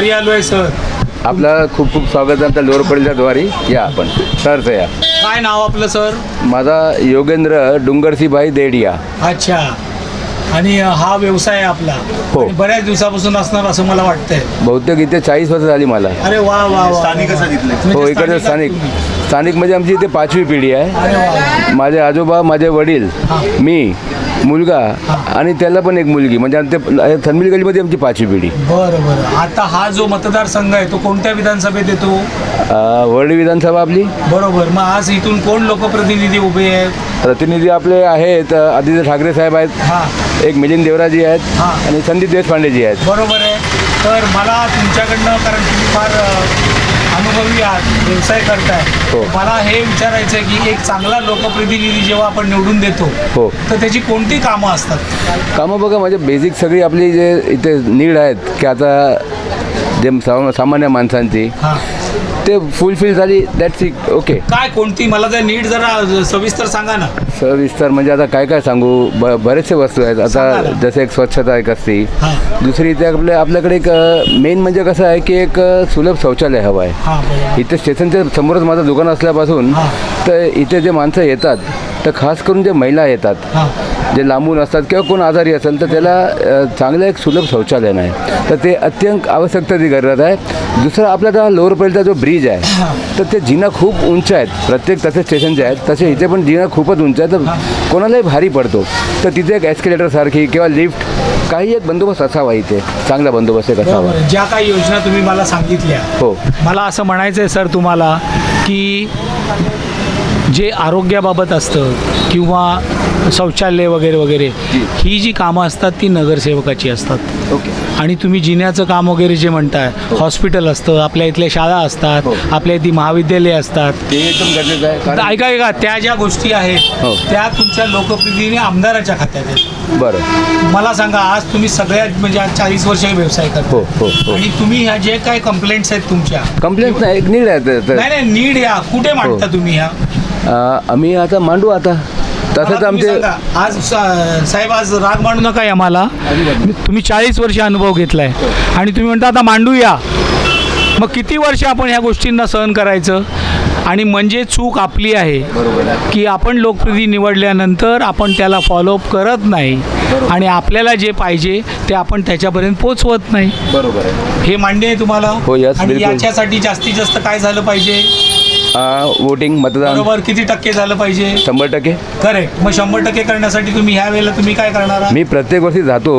घरी आलोय सर आपलं खूप खूप स्वागत आहे आमच्या लोअरपडीच्या द्वारी. या आपण. सरचं या. काय नाव आपलं सर माझा योगेंद्र डुंगरसीबाई देडिया. अच्छा. आणि हा व्यवसाय आहे आपला. हो. आणि बऱ्याच दिवसापासून असणार असं मला वाटतंय. बहुतेक इथे चाळीस वर्ष झाली मला. अरे वा वा वा. म्हणजे हो इकडे स्थानिक स्थानिक. स्थानिक म्हणजे आमची इथे पाचवी पिढी आहे. माझे आजोबा माझे वडील. मी मुलगा आणि त्याला पण एक मुलगी. म्हणजे आमच्या थनमिल गलीमध्ये आमची पाचवी पिढी. बरं बरं. आता हा जो मतदारसंघ आहे तो कोणत्या विधानसभेत येतो? अं, वरळी विधानसभा आपली. बरोबर. मग आज इथून कोण लोकप्रतिनिधी उभे आहेत? प्रतिनिधी आपले आहेत आदित्य ठाकरे साहेब आहेत हा. एक मिलिंद देवराजी आहेत हा. आणि संदीप देशपांडेजी आहेत. बरोबर आहे. तर मला तुमच्याकडनं कारण तुम्ही फार अनुभवी आहात व्यवसाय करताय हो. मला हे विचारायचं आहे की एक चांगला लोकप्रतिनिधी जेव्हा आपण निवडून देतो हो. तर त्याची कोणती कामं असतात कामं बघा म्हणजे बेसिक सगळी आपली जे इथे नीड आहेत की आता जे साम- सामान्य माणसांची हां ते फुलफिल झाली दॅट्स इट ओके काय कोणती? मला तर नीट जरा सविस्तर सांगा ना. सविस्तर म्हणजे आता काय काय सांगू? ब बरेचसे वस्तू आहेत. आता. जसं एक स्वच्छता एक असते. दुसरी इथे आपल्या आपल्याकडे एक मेन म्हणजे कसं आहे की एक सुलभ शौचालय हवं आहे. इथे स्टेशनच्या समोरच माझं दुकान असल्यापासून. तर इथे जे माणसं येतात तर खास करून जे महिला येतात जे लांबून असतात किंवा कोण आजारी असेल तर त्याला चांगलं एक सुलभ शौचालय नाही. तर ते अत्यंत आवश्यकतेची गरज आहे. दुसरं आपला जो लोअर पहिलचा जो ब्रिज आहे. तर ते जिना खूप उंच आहेत प्रत्येक तसे स्टेशन जे आहेत तसे इथे पण जिना खूपच उंच आहे तर कोणालाही भारी पडतो. तर तिथे एक ॲस्केलेटरसारखी किंवा लिफ्ट काही एक बंदोबस्त असावा इथे. चांगला बंदोबस्त एक असावा. ज्या काही योजना तुम्ही मला सांगितल्या हो. मला असं म्हणायचं आहे सर तुम्हाला की जे आरोग्याबाबत असतं किंवा शौचालय वगैरे वगैरे ही जी कामं असतात ती नगरसेवकाची असतात. ओके. आणि तुम्ही जिन्याचं काम वगैरे जे म्हणताय हॉस्पिटल असतं आपल्या इथल्या शाळा असतात हो. आपल्या इथे महाविद्यालय असतात. ते एकदम गरजेचं आहे तर कारण ऐका ऐका त्या ज्या गोष्टी आहेत हो. त्या तुमच्या लोकप्रतिनिधी आमदाराच्या खात्यात आहेत. बरं. मला सांगा आज तुम्ही सगळ्यात म्हणजे आज चाळीस वर्ष व्यवसाय करता. हो हो हो. आणि तुम्ही ह्या जे काही कंप्लेंट्स आहेत तुमच्या कंप्लेंट नाही एक आहे नाही नाही नीड या. कुठे मांडता हो. तुम्ही ह्या? आम्ही आता मांडू आता. मला तसंच तुम्ही आमचे सांगा, आज सा- साहेब आज राग मांडू नका आम्हाला तुम्ही चाळीस वर्ष अनुभव घेतलाय. आणि तुम्ही म्हणता आता मांडूया. मग किती वर्ष आपण ह्या गोष्टींना सहन करायचं? आणि म्हणजे चूक आपली आहे की आपण लोकप्रतिनिधी निवडल्यानंतर आपण त्याला फॉलोअप करत नाही. आणि आपल्याला जे पाहिजे ते आपण त्याच्यापर्यंत पोचवत नाही. बरोबर आहे. हे मान्य आहे तुम्हाला? हो, yes, आणि बिलकुल. याच्यासाठी जास्तीत जास्त काय झालं पाहिजे? वोटिंग मतदान बरोबर किती टक्के झालं पाहिजे शंभर टक्के करेक्ट मग शंभर टक्के करण्यासाठी तुम्ही ह्या वेळेला तुम्ही काय करणार आहात? मी प्रत्येक वर्षी जातो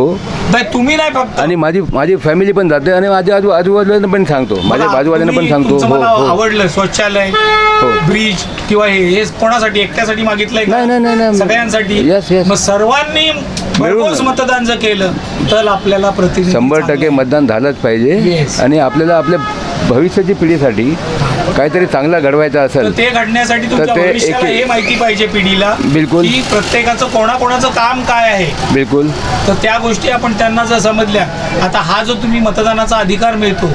नाही तुम्ही नाही फक्त आणि माझी माझी फॅमिली पण जाते आणि माझ्या आजू आजूबाजूला पण सांगतो माझ्या बघा, बाजूवाल्यांना पण तुम्ही- सांगतो तुमचं हो मला हो आवडलं शौचालय हो. ब्रिज किंवा हे हे कोणासाठी एकट्यासाठी मागितलंय का? नाही, नाही, नाही, नाही. सगळ्यांसाठी Yes, yes. मग सर्वांनी भरघोस मतदान जर केलं तर आपल्याला प्रतिनिधी शंभर टक्के. मतदान झालंच पाहिजे Yes. आणि आपल्याला आपल्या भविष्याची पिढीसाठी काहीतरी चांगला घडवायचं तर असेल ते घडण्यासाठी तुमच्या ते भविष्याला एक- हे माहिती पाहिजे पिढीला बिलकुल. की प्रत्येकाचं कोणाकोणाचं काम काय आहे. बिलकुल. तर त्या गोष्टी आपण त्यांना जर समजल्या आता हा जो तुम्ही मतदानाचा अधिकार मिळतो.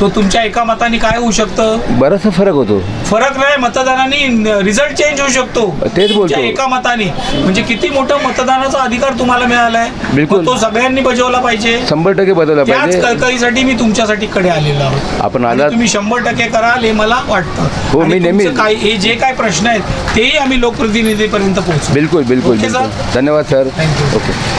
तो तुमच्या एका मताने काय होऊ शकतं? बराचसा फरक होतो. फरक नाही मतदानाने रिझल्ट चेंज होऊ शकतो. तेच बोलतो. तुमच्या एका मताने. म्हणजे किती मोठं मतदानाचा अधिकार तुम्हाला मिळालाय बिलकुल. मग तो सगळ्यांनी बजावला पाहिजे. शंभर टक्के बदलला त्याच पाहिजे. कळकळीसाठी मी तुमच्यासाठी कडे आलेलो आहोत. आपण आणि आलात तुम्ही शंभर टक्के कराल हे मला वाटतं. हो, मी नेहमी- काय हे जे काय प्रश्न आहेत तेही आम्ही लोकप्रतिनिधीपर्यंत पोहोचू बिलकुल बिलकुल? बिलकुल. धन्यवाद सर. ओके